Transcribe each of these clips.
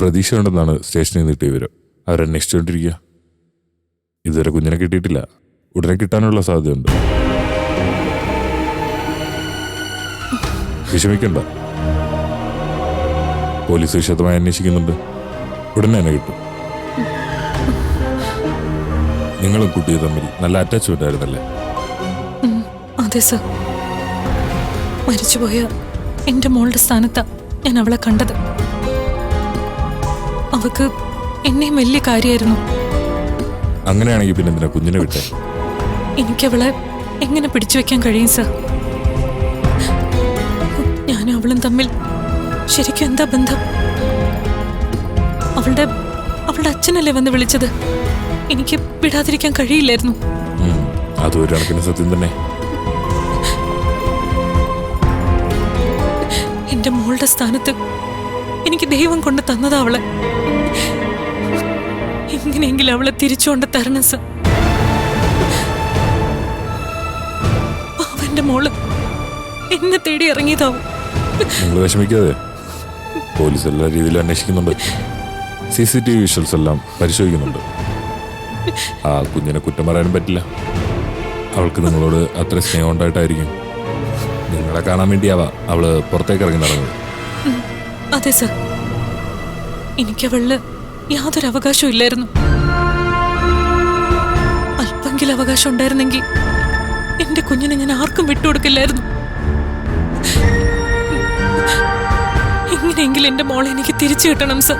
പ്രതീക്ഷയുണ്ടെന്നാണ് സ്റ്റേഷനിൽ നിന്ന് കിട്ടിയ വിവരം. അവരന്വേഷിച്ചുകൊണ്ടിരിക്കുക ഇതുവരെ കുഞ്ഞിനെ കിട്ടിയിട്ടില്ല. ഉടനെ കിട്ടാനുള്ള സാധ്യതയുണ്ട്. വിഷമിക്കണ്ട. പോലീസ് വിശദമായി അന്വേഷിക്കുന്നുണ്ട്. ഉടനെ തന്നെ കിട്ടും. നിങ്ങളും കുട്ടിയും തമ്മിൽ നല്ല അറ്റാച്ച്മെന്റ് ആയിരുന്നല്ലേ? അതെ സർ. മരിച്ചുപോയ എന്റെ മോളുടെ സ്ഥാനത്താ ഞാൻ അവളെ കണ്ടത്. അവക്ക് എന്നെയും വലിയ കാര്യമായിരുന്നു അങ്ങനെയാണെങ്കിൽ പിന്നെ എന്തിനാ കുഞ്ഞിനെ വിട്ടേ? എനിക്കവളെ എങ്ങനെ പിടിച്ചു വെക്കാൻ കഴിയും സർ? ഞാനും അവളും തമ്മിൽ ശരിക്കും എന്താ ബന്ധം? അവളുടെ അവളുടെ അച്ഛനല്ലേ വന്ന് വിളിച്ചത്? എനിക്ക് വിടാതിരിക്കാൻ കഴിയില്ലായിരുന്നു. അതൊരു കണക്കിന് സത്യം തന്നെ. എന്റെ മോളുടെ സ്ഥാനത്ത് എനിക്ക് ദൈവം കൊണ്ട് തന്നതാ അവളെ. എങ്ങനെയെങ്കിലും അവളെ തിരിച്ചുകൊണ്ട് തരണം സർ. അവന്റെ മോൾ എന്നെ തേടി ഇറങ്ങിയതാവും. പോലീസ് എല്ലാ അന്വേഷിക്കുന്നുണ്ട്. C C T V visuals എല്ലാം പരിശോധിക്കുന്നുണ്ട്. ആ കുഞ്ഞിനെ കുറ്റം പറയാനും പറ്റില്ല. അവൾക്ക് നിങ്ങളോട് അത്ര സ്നേഹം ഉണ്ടായിട്ടായിരിക്കും നിങ്ങളെ കാണാൻ വേണ്ടിയാവാ അവൾ പുറത്തേക്ക് ഇറങ്ങി നടന്നത്. അതെ സർ. എനിക്കവളിൽ യാതൊരു അവകാശവും ഇല്ലായിരുന്നു. അല്പെങ്കിലും അവകാശം ഉണ്ടായിരുന്നെങ്കിൽ എന്റെ കുഞ്ഞിനെ ഞാൻ ആർക്കും വിട്ടുകൊടുക്കില്ലായിരുന്നു. എങ്ങനെയെങ്കിലും എന്റെ മോളെ എനിക്ക് തിരിച്ചു കിട്ടണം സർ.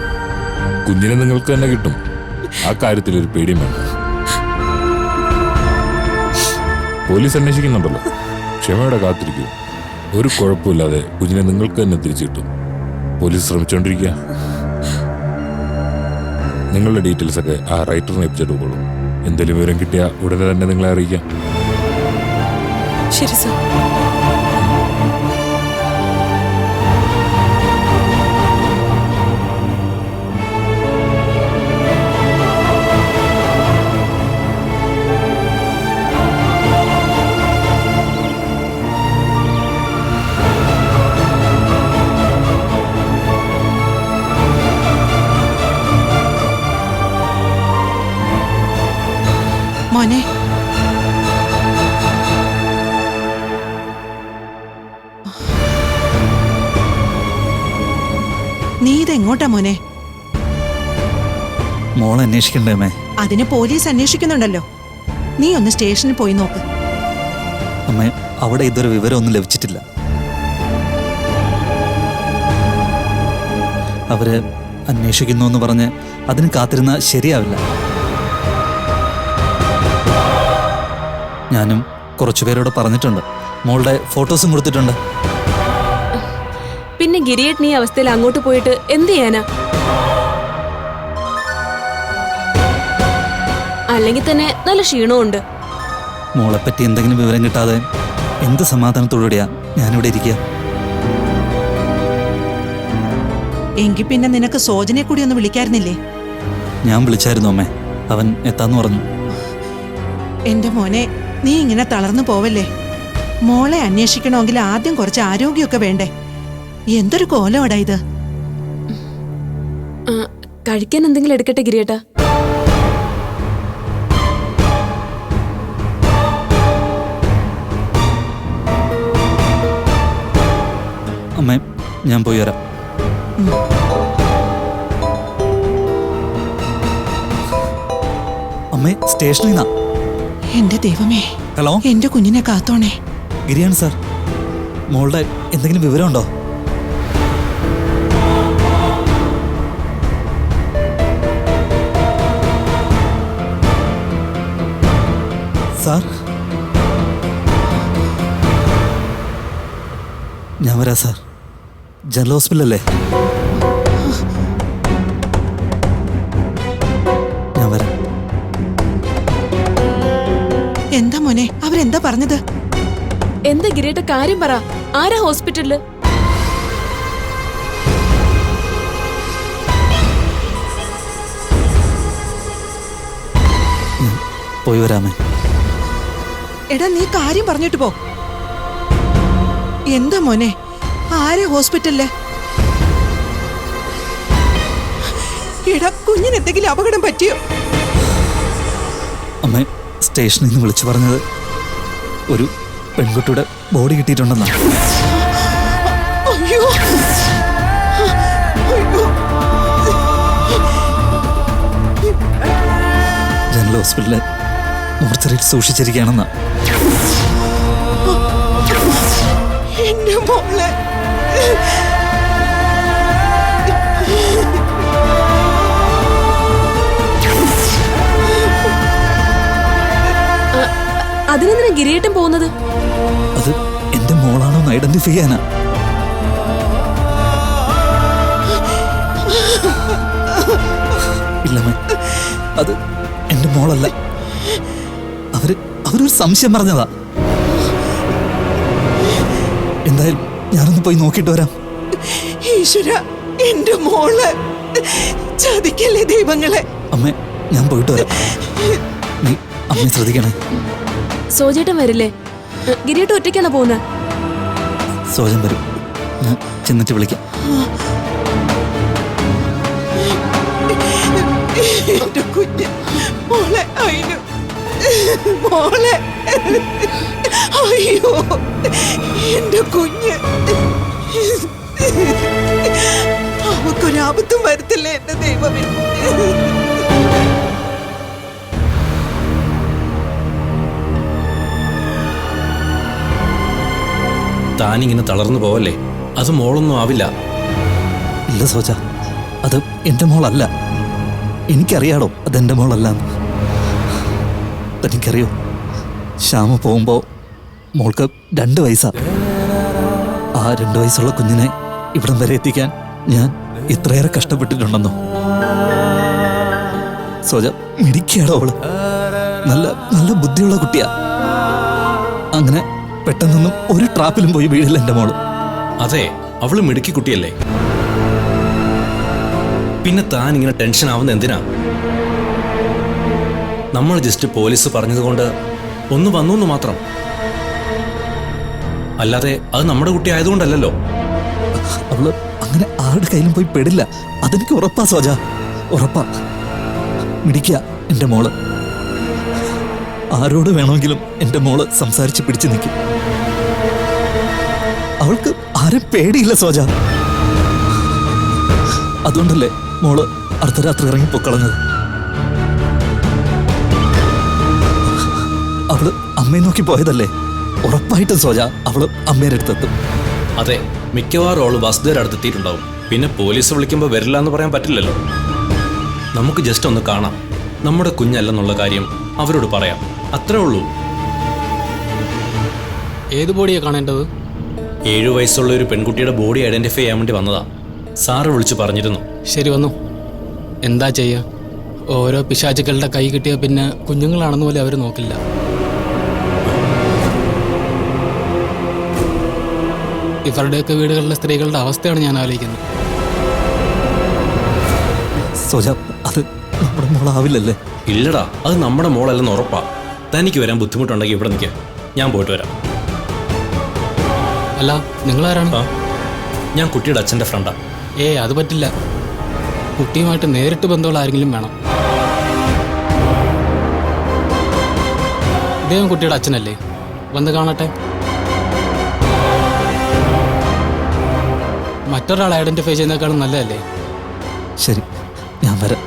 കുഞ്ഞിനെ നിങ്ങൾക്ക് തന്നെ കിട്ടും. ആ കാര്യത്തിൽ ഒരു പേടിയും വേണ്ട. പോലീസ് അന്വേഷിക്കുന്നുണ്ടല്ലോ. ക്ഷമയോടെ കാത്തിരിക്കൂ. ഒരു കുഴപ്പമില്ലാതെ കുഞ്ഞിനെ നിങ്ങൾക്ക് തന്നെ തിരിച്ചു കിട്ടും. പോലീസ് ശ്രമിച്ചുകൊണ്ടിരിക്കുക നിങ്ങളുടെ ഡീറ്റെയിൽസ് ഒക്കെ ആ റൈറ്ററിനെ ഏൽപ്പിച്ചിട്ടുള്ളൂ എന്തെങ്കിലും വിവരം കിട്ടിയാൽ ഉടനെ തന്നെ നിങ്ങളെ അറിയിക്കാം. ശരി സർ. അന്വേഷിക്കണ്ടേ അമ്മേ? അതിന് പോലീസ് അന്വേഷിക്കുന്നുണ്ടല്ലോ. നീ ഒന്ന് സ്റ്റേഷനിൽ പോയി നോക്ക്. അമ്മേ അവിടെ ഇതൊരു വിവരമൊന്നും ലഭിച്ചിട്ടില്ല. അവർ അന്വേഷിക്കുന്നു എന്ന് പറഞ്ഞ് അതിന് കാത്തിരുന്ന ശരിയാവില്ല. ഞാനും കുറച്ചുപേരോട് പറഞ്ഞിട്ടുണ്ട്. മോളുടെ ഫോട്ടോസും കൊടുത്തിട്ടുണ്ട്. പിന്നെ ഗിരിയേട്ടൻ ഈ അവസ്ഥയിൽ അങ്ങോട്ട് പോയിട്ട് എന്ത് ചെയ്യാനാ? അല്ലെങ്കിൽ തന്നെ നല്ല ക്ഷീണമുണ്ട് മോളെപ്പറ്റി എന്തെങ്കിലും വിവരം കിട്ടാതെ എന്ത് സമാധാനത്തോടുകൂടിയാ ഞാനിവിടെ ഇരിക്കുക? എങ്കിൽ പിന്നെ നിനക്ക് സോജനെ കൂടി ഒന്ന് വിളിക്കായിരുന്നില്ലേ? ഞാൻ വിളിച്ചായിരുന്നു അമ്മേ. അവൻ എത്താന്ന് പറഞ്ഞു. എന്റെ മോനെ നീ ഇങ്ങനെ തളർന്നു പോവല്ലേ? മോളെ അന്വേഷിക്കണമെങ്കിൽ ആദ്യം കുറച്ച് ആരോഗ്യമൊക്കെ വേണ്ടേ? എന്തൊരു കോലമാടാ ഇത്? ആ, കഴിക്കാൻ എന്തെങ്കിലും എടുക്കട്ടെ ഗിരിയേട്ടാ. ഞാൻ പോയി വരാം. അമ്മേ സ്റ്റേഷനിൽ നിന്നാ. എന്റെ ദൈവമേ ഹലോ? എന്റെ കുഞ്ഞിനെ കാത്തോണേ. ഗിരിയാണ് സാർ. മോളുടെ എന്തെങ്കിലും വിവരമുണ്ടോ? സാർ. ഞാൻ വരാം സാർ. ജനറൽ ഹോസ്പിറ്റലല്ലേ ഞാൻ വരാം. എന്താ മോനെ? അവരെന്താ പറഞ്ഞത്? എന്താ ഗിരിയേട്ട കാര്യം പറ. ആരാ ഹോസ്പിറ്റലിൽ? പോയി വരാമേ. എടാ നീ കാര്യം പറഞ്ഞിട്ട് പോ. എന്താ മോനെ? ആരെ ഹോസ്പിറ്റലിൽ? എടാ കുഞ്ഞിന് എന്തെങ്കിലും അപകടം പറ്റിയോ? അമ്മ സ്റ്റേഷനിൽ നിന്ന് വിളിച്ചു പറഞ്ഞത് ഒരു പെൺകുട്ടിയുടെ ബോഡി കിട്ടിയിട്ടുണ്ടെന്നാണ് അയ്യോ. ജനറൽ ഹോസ്പിറ്റലിൽ മോർച്ചറിയിൽ സൂക്ഷിച്ചിരിക്കുകയാണെന്നാ. ഗിരിയേട്ടൻ പോകുന്നത്? അത് എന്റെ മോളാണോ എന്ന് ഐഡന്റിഫൈ ചെയ്യാനാ? ഇല്ല അത് എന്റെ മോളല്ല. അവർ അവരൊരു സംശയം പറഞ്ഞതാ. എന്തായാലും ഞാനൊന്ന് പോയി നോക്കിട്ട് വരാം. ഈശ്വര എന്റെ മോൾ. ചതിക്കല്ലേ ദൈവങ്ങളെ? അമ്മേ ഞാൻ പോയിട്ട് വരാം. നീ അമ്മയെ ശ്രദ്ധിക്കണേ. സോജേട്ടൻ വരില്ലേ? ഗിരിയേട്ടൻ ഒറ്റയ്ക്കാണോ പോകുന്നത് സോജൻ വരും. ഞാൻ ചെന്നിട്ട് വിളിക്കാം. എന്റെ കുഞ്ഞ് മോളെ അയിനു മോളെ. അയ്യോ എന്റെ കുഞ്ഞ്. അവക്കൊരാപത്തും വരത്തില്ല എന്റെ ദൈവമേ. താനിങ്ങനെ തളർന്നു പോവല്ലേ? അത് മോളൊന്നും ആവില്ല. ഇല്ല സോജ അത് എന്റെ മോളല്ല. എനിക്കറിയാടോ അതെന്റെ മോളല്ല തനിക്കറിയോ ശ്യാമ പോകുമ്പോ മോൾക്ക് രണ്ട് വയസ്സാ. ആ രണ്ട് വയസ്സുള്ള കുഞ്ഞിനെ ഇവിടം വരെ എത്തിക്കാൻ ഞാൻ ഇത്രയേറെ കഷ്ടപ്പെട്ടിട്ടുണ്ടെന്നോ? സോജ മിടിക്കാടോ അവൾ. നല്ല നല്ല ബുദ്ധിയുള്ള കുട്ടിയാ. അങ്ങനെ പെട്ടെന്നൊന്നും ഒരു ട്രാപ്പിലും പോയി വീഴില്ല എന്റെ മോൾ. അതെ അവൾ മിടുക്കി കുട്ടിയല്ലേ? പിന്നെ താൻ ഇങ്ങനെ ടെൻഷൻ ആവുന്ന എന്തിനാ? നമ്മൾ ജസ്റ്റ് പോലീസ് പറഞ്ഞതുകൊണ്ട് ഒന്ന് വന്നു എന്ന് മാത്രം. അല്ലാതെ അത് നമ്മുടെ കുട്ടി ആയതുകൊണ്ടല്ലോ അവൾ അങ്ങനെ ആരുടെ കയ്യിലും പോയി പെടില്ല. അതെനിക്ക് ഉറപ്പാ സോജ ഉറപ്പാ. മിടിക്ക എന്റെ മോൾ. ആരോട് വേണമെങ്കിലും എന്റെ മോൾ സംസാരിച്ച് പിടിച്ചു നിൽക്കും. അവൾക്ക് ആരും പേടിയില്ല സോജ അതുകൊണ്ടല്ലേ മോൾ അർദ്ധരാത്രി ഇറങ്ങി പൊക്കളഞ്ഞത്. അവൾ അമ്മയെ നോക്കി പോയതല്ലേ? ഉറപ്പായിട്ടും സോജ അവൾ അമ്മയുടെ അടുത്തെത്തും. അതെ മിക്കവാറും അവൾ വസുദേര അടുത്തെത്തിയിട്ടുണ്ടാവും. പിന്നെ പോലീസ് വിളിക്കുമ്പോൾ വരില്ല എന്ന് പറയാൻ പറ്റില്ലല്ലോ. നമുക്ക് ജസ്റ്റ് ഒന്ന് കാണാം. നമ്മുടെ കുഞ്ഞല്ലെന്നുള്ള കാര്യം അവരോട് പറയാം. അത്രേ ഉള്ളൂ. ഏത് ബോഡിയാ കാണേണ്ടത്? ഏഴു വയസ്സുള്ള ഒരു പെൺകുട്ടിയുടെ ബോഡി ഐഡന്റിഫൈ ചെയ്യാൻ വേണ്ടി വന്നതാ. സാറ് വിളിച്ചു പറഞ്ഞിരുന്നു. ശരി വന്നു. എന്താ ചെയ്യുക ഓരോ പിശാചുക്കളുടെ കൈ കിട്ടിയ പിന്നെ കുഞ്ഞുങ്ങളാണെന്ന് പോലെ അവർ നോക്കില്ല. ഇവരുടെയൊക്കെ വീടുകളിലെ സ്ത്രീകളുടെ അവസ്ഥയാണ് ഞാൻ ആലോചിക്കുന്നത്. സോജ അത് നമ്മുടെ മോളാവില്ലല്ലേ? ഇല്ലടാ അത് നമ്മുടെ മോളല്ലെന്ന് ഉറപ്പാ. തനിക്ക് വരാൻ ബുദ്ധിമുട്ടുണ്ടെങ്കിൽ ഇവിടെ നിൽക്കുക ഞാൻ പോയിട്ട് വരാം. അല്ല നിങ്ങളാരാണ്? ആ ഞാൻ കുട്ടിയുടെ അച്ഛന്റെ ഫ്രണ്ടാണ് ഏ അത് പറ്റില്ല. കുട്ടിയുമായിട്ട് നേരിട്ട് ബന്ധമുള്ള ആരെങ്കിലും വേണം. ഇദ്ദേഹം കുട്ടിയുടെ അച്ഛനല്ലേ? വന്ന് കാണട്ടെ. മറ്റൊരാൾ ഐഡന്റിഫൈ ചെയ്യുന്നേക്കാളും നല്ലതല്ലേ? ശരി ഞാൻ വരാം.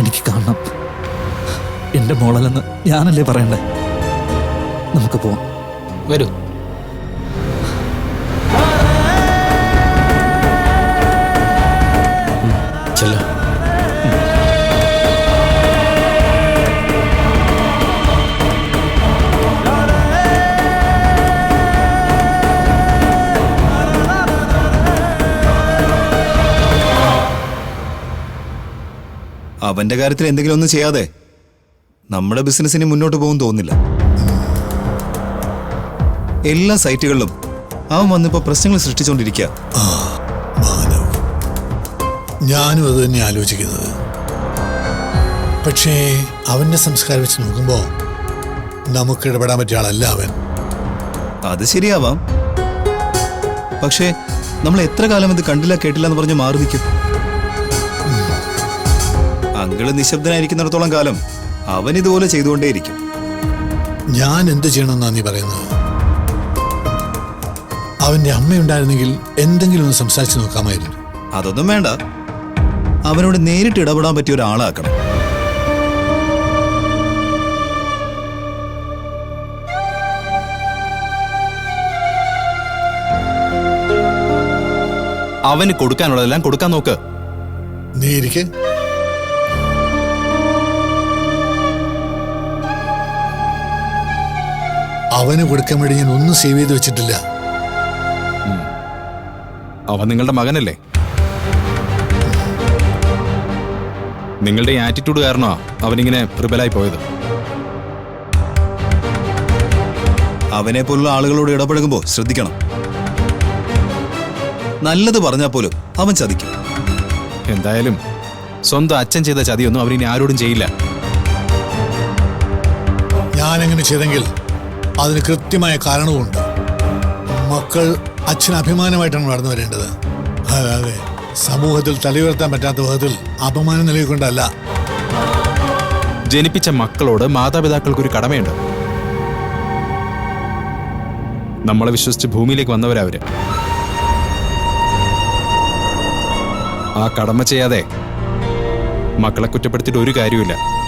എനിക്ക് കാണണം. എന്റെ മോളല്ലെന്ന് ഞാനല്ലേ പറയണ്ടേ? നമുക്ക് പോവാം. വരൂ. ചെല്ലോ. അവന്റെ കാര്യത്തിൽ എന്തെങ്കിലും ഒന്നും ചെയ്യാതെ നമ്മുടെ ബിസിനസ്സിന് മുന്നോട്ട് പോകും തോന്നില്ല എല്ലാ സൈറ്റുകളിലും അവൻ വന്നിപ്പോ പ്രശ്നങ്ങൾ സൃഷ്ടിച്ചുകൊണ്ടിരിക്കുക ഞാനും അത് തന്നെ ആലോചിക്കുന്നത്. പക്ഷേ അവന്റെ സംസ്കാരം വെച്ച് നോക്കുമ്പോൾ നമുക്ക് ഇടപെടാൻ പറ്റിയ ആളല്ല അവൻ. അത് ശരിയാവാം. പക്ഷേ നമ്മൾ എത്ര കാലം ഇത് കണ്ടില്ല കേട്ടില്ല എന്ന് പറഞ്ഞ് മാറി നിൽക്കും. അങ്കിൾ നിശബ്ദനായിരിക്കുന്നിടത്തോളം കാലം അവൻ ഇതുപോലെ ചെയ്തുകൊണ്ടേയിരിക്കും. ഞാൻ എന്ത് ചെയ്യണമെന്നാ നീ പറയുന്നത്? അവന്റെ അമ്മയുണ്ടായിരുന്നെങ്കിൽ എന്തെങ്കിലും ഒന്ന് സംസാരിച്ചു നോക്കാമായിരുന്നു. അതൊന്നും വേണ്ട. അവനോട് നേരിട്ട് ഇടപെടാൻ പറ്റിയ ഒരാളാക്കണം. അവന് കൊടുക്കാനുള്ളതെല്ലാം കൊടുക്കാൻ നോക്ക്. നീ ഇരിക്കെ. അവന് കൊടുക്കാൻ വേണ്ടി ഞാൻ ഒന്നും സേവ് ചെയ്ത് വെച്ചിട്ടില്ല. അവൻ നിങ്ങളുടെ മകനല്ലേ? നിങ്ങളുടെ ആറ്റിറ്റ്യൂഡ് കാരണമാ അവനിങ്ങനെ പ്രിബലായി പോയത്? അവനെ പോലുള്ള ആളുകളോട് ഇടപഴകുമ്പോൾ ശ്രദ്ധിക്കണം. നല്ലത് പറഞ്ഞാൽ പോലും അവൻ ചതിക്കും. എന്തായാലും സ്വന്തം അച്ഛൻ ചെയ്ത ചതിയൊന്നും അവനിനി ആരോടും ചെയ്യില്ല. ഞാൻ എങ്ങനെ ചെയ്തെങ്കിൽ അതിന് കൃത്യമായ കാരണവുമുണ്ട്. മക്കൾ അച്ഛന് അഭിമാനമായിട്ടാണ് വളർന്നു വരേണ്ടത്. അല്ലാതെ സമൂഹത്തിൽ തലയുയർത്താൻ പറ്റാത്ത വിധത്തിൽ അപമാനം നൽകിക്കൊണ്ടല്ല. ജനിപ്പിച്ച മക്കളോട് മാതാപിതാക്കൾക്കൊരു കടമയുണ്ട്. നമ്മളെ വിശ്വസിച്ച് ഭൂമിയിലേക്ക് വന്നവരവര്. ആ കടമ ചെയ്യാതെ മക്കളെ കുറ്റപ്പെടുത്തിയിട്ട് ഒരു കാര്യമില്ല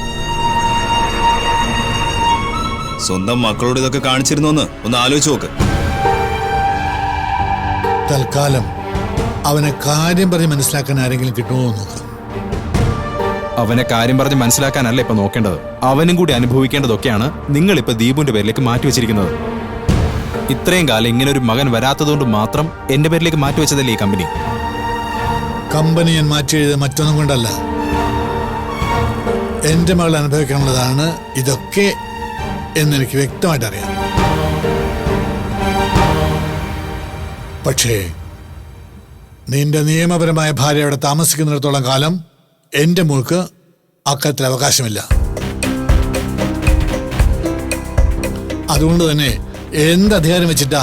സ്വന്തം മക്കളോട് ഇതൊക്കെ കാണിച്ചിരുന്നു എന്ന് ഒന്ന് ആലോചിച്ച് നോക്ക്. തൽക്കാലം അവനെ കാര്യം പറഞ്ഞ് മനസ്സിലാക്കാൻ ആരെങ്കിലും കിട്ടുമോ നോക്കാം. അവനെ കാര്യം പറഞ്ഞ് മനസ്സിലാക്കാനല്ല ഇപ്പൊ നോക്കേണ്ടത്. അവനും കൂടി അനുഭവിക്കേണ്ടതൊക്കെയാണ് നിങ്ങൾ ഇപ്പൊ ദീപുവിന്റെ പേരിലേക്ക് മാറ്റി വെച്ചിരിക്കുന്നത്. ഇത്രയും കാലം ഇങ്ങനെ ഒരു മകൻ വരാത്തതുകൊണ്ട് മാത്രം എന്റെ പേരിലേക്ക് മാറ്റിവെച്ചതല്ലേ ഈ കമ്പനി? കമ്പനി ഞാൻ മാറ്റി എഴുതിയത് മറ്റൊന്നും കൊണ്ടല്ല. എന്റെ മകൾ അനുഭവിക്കാനുള്ളതാണ് ഇതൊക്കെ എന്നെനിക്ക് വ്യക്തമായിട്ട് അറിയാം പക്ഷേ നിന്റെ നിയമപരമായ ഭാര്യ അവിടെ താമസിക്കുന്നിടത്തോളം കാലം എന്റെ മോൾക്ക് അക്കാര്യത്തിൽ അവകാശമില്ല. അതുകൊണ്ട് തന്നെ എന്ത് അധികാരം വെച്ചിട്ടാ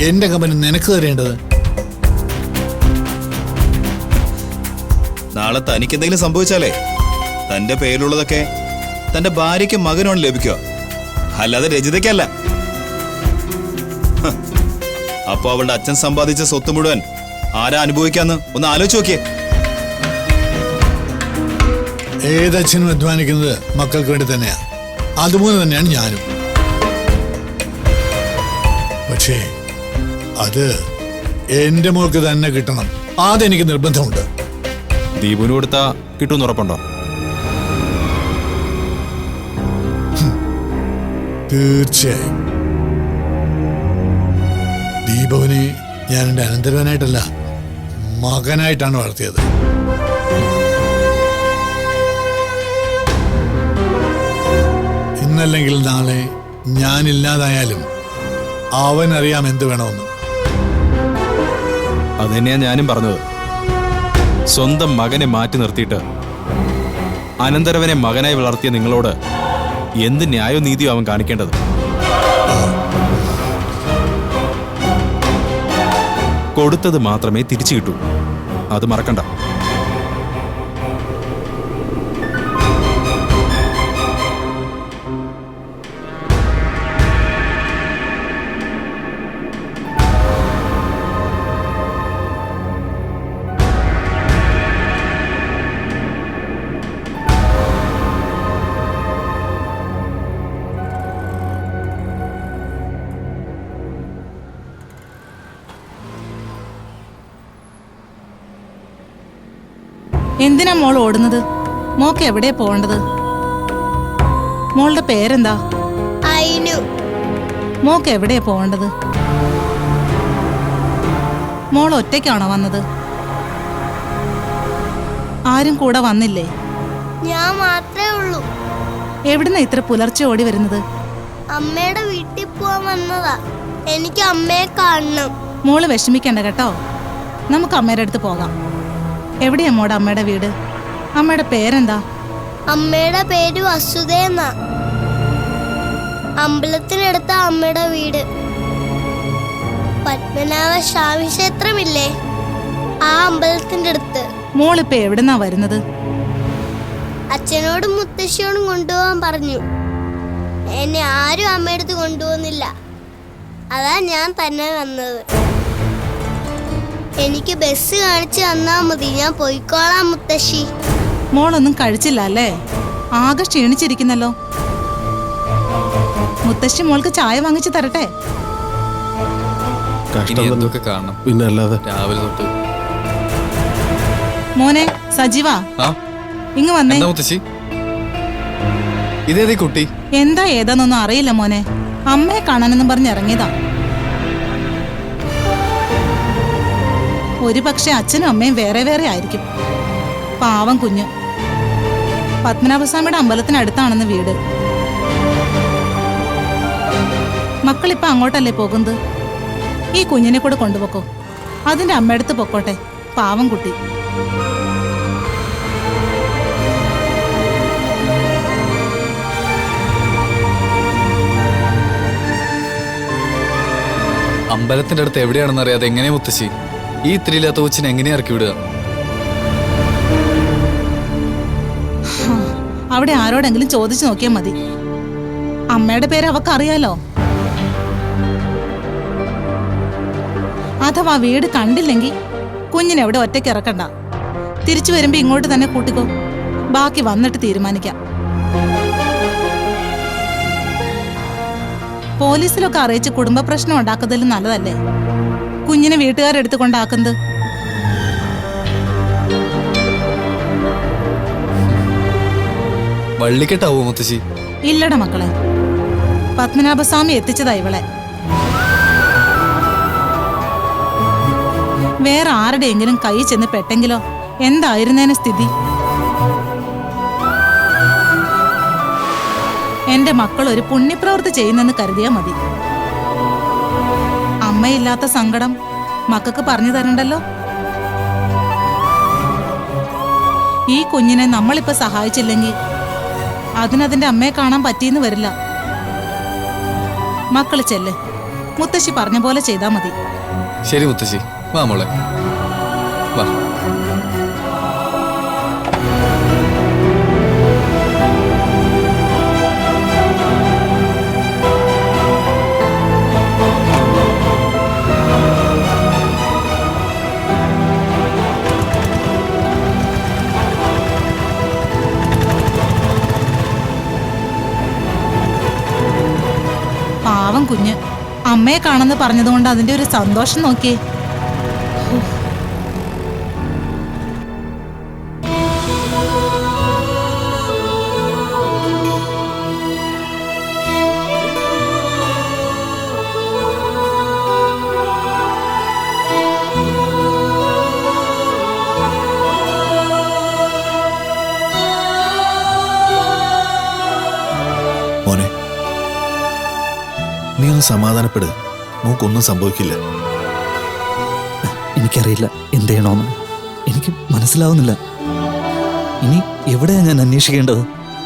എന്റെ കമ്പനി നിനക്ക് തരേണ്ടത്? നാളെ തനിക്ക് എന്തെങ്കിലും സംഭവിച്ചാലേ? തന്റെ പേരിലുള്ളതൊക്കെ തന്റെ ഭാര്യയ്ക്ക് മകനോട് ലഭിക്കുക. അല്ലാതെ രജിതയ്ക്കല്ല. ഹ്. അപ്പൊ അവളുടെ അച്ഛൻ സമ്പാദിച്ച സ്വത്ത് മുഴുവൻ ആരാ അനുഭവിക്കാന്ന് ഒന്ന് ആലോചിച്ച് നോക്കിയേ. ഏതച്ഛനും അധ്വാനിക്കുന്നത് മക്കൾക്ക് വേണ്ടി തന്നെയാ. അതുപോലെ തന്നെയാണ് ഞാനും. പക്ഷേ അത് എന്റെ മോൾക്ക് തന്നെ കിട്ടണം. അതെനിക്ക് നിർബന്ധമുണ്ട്. ദീപുവിന് കൊടുത്താ കിട്ടുമെന്ന് ഉറപ്പുണ്ടോ? തീർച്ചയായും. ദീപവിനെ ഞാൻ എന്റെ അനന്തരവനായിട്ടല്ല മകനായിട്ടാണ് വളർത്തിയത്. ഇന്നല്ലെങ്കിൽ നാളെ ഞാനില്ലാതായാലും അവൻ അറിയാം എന്ത് വേണമെന്ന്. അത് തന്നെയാ ഞാനും പറഞ്ഞത്. സ്വന്തം മകനെ മാറ്റി നിർത്തിയിട്ട് അനന്തരവനെ മകനായി വളർത്തിയ നിങ്ങളോട് എന്ത് ന്യായവും നീതിയോ അവൻ കാണിക്കേണ്ടത്? കൊടുത്തത് മാത്രമേ തിരിച്ചു കിട്ടൂ. അത് മറക്കണ്ട. എന്തിനാ മോൾ ഓടുന്നത്? മോക്ക് എവിടെ പോകേണ്ടത്? മോളുടെ പേരെന്താ? മോക്ക് എവിടെ പോകേണ്ടത്? മോൾ ഒറ്റയ്ക്കാണോ വന്നത്? ആരും കൂടെ വന്നില്ലേ? ഞാൻ മാത്രമേ ഉള്ളൂ. എവിടുന്ന ഇത്ര പുലർച്ചെ ഓടി വരുന്നത്? അമ്മയുടെ വീട്ടിൽ പോവാൻ വന്നതാ. എനിക്ക് അമ്മയെ കാണണം. മോൾ വിഷമിക്കണ്ട കേട്ടോ. നമുക്ക് അമ്മയുടെ അടുത്ത് പോകാം. എവിടെയാ മോടെ അമ്മയുടെ വീട്? അമ്മയുടെ പേരെന്താ? അമ്മയുടെ പേര് വസുദേന്നാ അമ്പലത്തിനടുത്ത അമ്മയുടെ വീട്. പത്മനാഭ സ്വാമി ക്ഷേത്രമില്ലേ? ആ അമ്പലത്തിന്റെ അടുത്ത്. മോളിപ്പോ എവിടുന്നാ വരുന്നത്? അച്ഛനോടും മുത്തശ്ശിയോടും കൊണ്ടുപോകാൻ പറഞ്ഞു. എന്നെ ആരും അമ്മയടുത്ത് കൊണ്ടുപോകുന്നില്ല. അതാ ഞാൻ തന്നെ വന്നത്. എനിക്ക് ബസ് കാണിച്ചു തന്നാ മതി. ഞാൻ പോയിക്കോളാം മുത്തശ്ശി. മോളൊന്നും കഴിച്ചില്ല അല്ലേ? ആകെ ക്ഷീണിച്ചിരിക്കുന്നല്ലോ. മുത്തശ്ശി മോൾക്ക് ചായ വാങ്ങിച്ചു തരട്ടെ? ഇനി എന്തൊക്കെ കാണണം? പിന്നെ അല്ലാതെ. രാവിലെ തൊട്ട്. മോനെ സജീവാ. ആ? ഇങ്ങ് വന്നേ. എന്താ മുത്തശ്ശി? ഇതേതീ കുട്ടി? എന്താ ഏതാന്നൊന്നും അറിയില്ല മോനെ. അമ്മയെ കാണാനെന്നും പറഞ്ഞ് ഇറങ്ങിയതാ. ഒരു പക്ഷെ അച്ഛനും അമ്മയും വേറെ വേറെ ആയിരിക്കും. പാവം കുഞ്ഞ്. പത്മനാഭസ്വാമിയുടെ അമ്പലത്തിനടുത്താണെന്ന് വീട്. മക്കളിപ്പോ അങ്ങോട്ടല്ലേ പോകുന്നത്? ഈ കുഞ്ഞിനെ കൂടെ കൊണ്ടുപോക്കോ? അതിന്റെ അമ്മയടുത്ത് പൊക്കോട്ടെ പാവം കുട്ടി. അമ്പലത്തിന്റെ അടുത്ത് എവിടെയാണെന്ന് അറിയാതെ എങ്ങനെയാ മുത്തശ്ശി? ഈ ഇത്രയില്ലാത്ത കൊച്ചിനെ എങ്ങനെയാ ഇറക്കി വിടുക? അവിടെ ആരോടെങ്കിലും ചോദിച്ചു നോക്കിയാൽ മതി. അമ്മയുടെ പേര് അവക്കറിയാലോ? അഥവാ വീട് കണ്ടില്ലെങ്കിൽ കുഞ്ഞിനെ അവിടെ ഒറ്റയ്ക്ക് ഇറക്കണ്ട. തിരിച്ചു വരുമ്പോ ഇങ്ങോട്ട് തന്നെ കൂട്ടിക്കോ. ബാക്കി വന്നിട്ട് തീരുമാനിക്കാം. പോലീസിലൊക്കെ അറിയിച്ച് കുടുംബ പ്രശ്നം ഉണ്ടാക്കുന്നതിൽ നല്ലതല്ലേ? കുഞ്ഞിനെ വീട്ടുകാരെടുത്ത് കൊണ്ടാക്കുന്നത്? വള്ളിക്കെട്ടാവോ മുത്തശ്ശി? ഇല്ലട മക്കളെ. പത്മനാഭസ്വാമി എത്തിച്ചതാ ഇവളെ. വേറെ ആരുടെയെങ്കിലും കൈ ചെന്ന് പെട്ടെങ്കിലോ? എന്തായിരുന്നേനെ സ്ഥിതി? എന്റെ മക്കൾ ഒരു പുണ്യപ്രവൃത്തി ചെയ്യുന്നെന്ന് കരുതിയാ മതി. അമ്മയില്ലാത്ത സങ്കടം മക്കൾക്ക് പറഞ്ഞു തരണ്ടല്ലോ? ഈ കുഞ്ഞിനെ നമ്മളിപ്പോ സഹായിച്ചില്ലെങ്കിൽ അതിനതിന്റെ അമ്മയെ കാണാൻ പറ്റിയെന്ന് വരില്ല. മക്കൾ ചെല്ല്. മുത്തശ്ശി പറഞ്ഞ പോലെ ചെയ്താൽ മതി. ശരി മുത്തശ്ശി. വാ മോളെ. വാ. അമ്മയെ കാണുന്ന പറഞ്ഞതുകൊണ്ട് അതിന്റെ ഒരു സന്തോഷം നോക്കിയേ. സമാധാനപ്പെട്. മൂക്കൊന്നും സംഭവിക്കില്ല. എനിക്കറിയില്ല എന്ത് ചെയ്യണമെന്ന്. എനിക്ക് മനസ്സിലാവുന്നില്ല. ഇനി എവിടെയാ ഞാൻ അന്വേഷിക്കേണ്ടത്?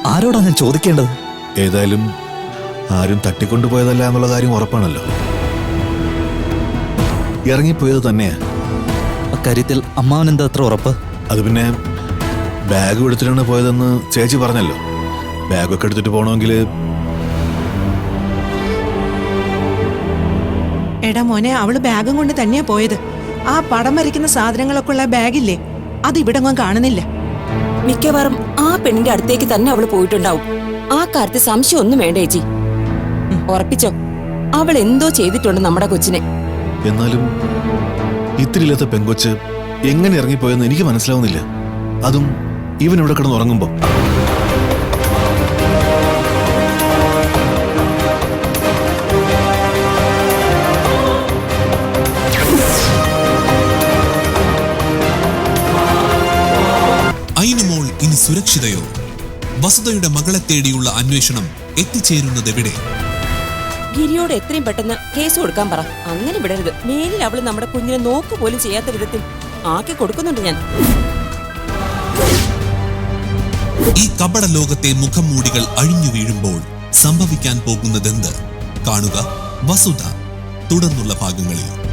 ആരോടാണ് ഞാൻ ചോദിക്കേണ്ടത്? ഏതായാലും ആരും തട്ടിക്കൊണ്ടുപോയതല്ല എന്നുള്ള കാര്യം ഉറപ്പാണല്ലോ. ഇറങ്ങിപ്പോയത് തന്നെയാ. അക്കാര്യത്തിൽ അമ്മാവൻ എന്താ അത്ര ഉറപ്പ്? അത് പിന്നെ ബാഗ് എടുത്തിട്ടാണ് പോയതെന്ന് ചേച്ചി പറഞ്ഞല്ലോ. ബാഗൊക്കെ എടുത്തിട്ട് പോകണമെങ്കിൽ എടാ മോനെ അവൾ ബാഗും കൊണ്ട് തന്നെയാ പോയത്. ആ പടം വരയ്ക്കുന്ന സാധനങ്ങളൊക്കെ ഉള്ള ബാഗില്ലേ? അത് ഇവിടെ കാണുന്നില്ല. മിക്കവാറും ആ പെണ്ണിന്റെ അടുത്തേക്ക് തന്നെ അവൾ പോയിട്ടുണ്ടാവും. ആ കാര്യത്തിൽ സംശയം ഒന്നും വേണ്ട ചേച്ചി. ഉറപ്പിച്ചോ? അവൾ എന്തോ ചെയ്തിട്ടുണ്ട് നമ്മുടെ കൊച്ചിനെ. എന്നാലും ഇത്തിരിയില്ലാത്ത പെങ്കൊച്ച് എങ്ങനെ ഇറങ്ങിപ്പോയെന്ന് എനിക്ക് മനസ്സിലാവുന്നില്ല. അതും ഇവൻ ഇവിടെ കിടന്ന് ഉറങ്ങുമ്പോ. അയിനുമോൾ ഇനി സുരക്ഷിതയോ? വസുതയുടെ മകളെ തേടിയുള്ള അന്വേഷണം എത്തിച്ചേരുന്നതെവിടെ ഗിരിയോട് എത്രയും പെട്ടെന്ന് കേസ് കൊടുക്കാൻ പറ. അങ്ങനെ വിടരുത്. മേലിൽ അവൾ നമ്മുടെ കുഞ്ഞിനെ നോക്ക് പോലും ചെയ്യാത്ത വിധത്തിൽ ആക്കി കൊടുക്കുന്നുണ്ട് ഞാൻ. ഈ കപട ലോകത്തെ മുഖം മൂടികൾ അഴിഞ്ഞു വീഴുമ്പോൾ സംഭവിക്കാൻ പോകുന്നതെന്ത്? കാണുക വസുധ. തുടർന്നുള്ള ഭാഗങ്ങളിൽ.